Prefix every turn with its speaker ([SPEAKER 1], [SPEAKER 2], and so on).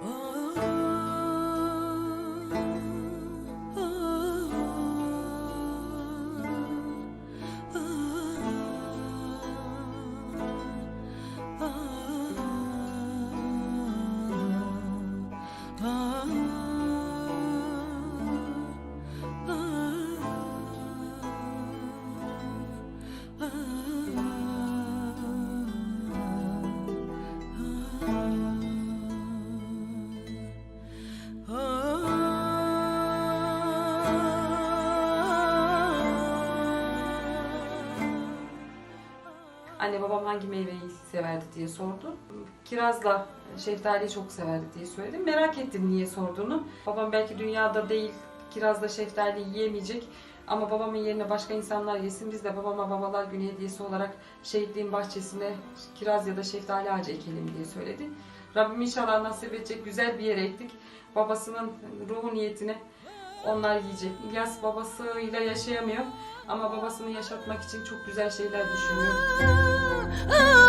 [SPEAKER 1] ah. Anne babam hangi meyveyi severdi diye sordu. Kirazla şeftaliyi çok severdi diye söyledim. Merak ettim niye sorduğunu. Babam belki dünyada değil kirazla şeftali yiyemeyecek. Ama babamın yerine başka insanlar yesin. Biz de babama babalar günü hediyesi olarak şehitliğin bahçesine kiraz ya da şeftali ağacı ekelim diye söyledi. Rabbim inşallah nasip edecek güzel bir yere ektik. Babasının ruhu niyetine onlar yiyecek. İlyas babasıyla yaşayamıyor ama babasını yaşatmak için çok güzel şeyler düşünüyor.
[SPEAKER 2] ah,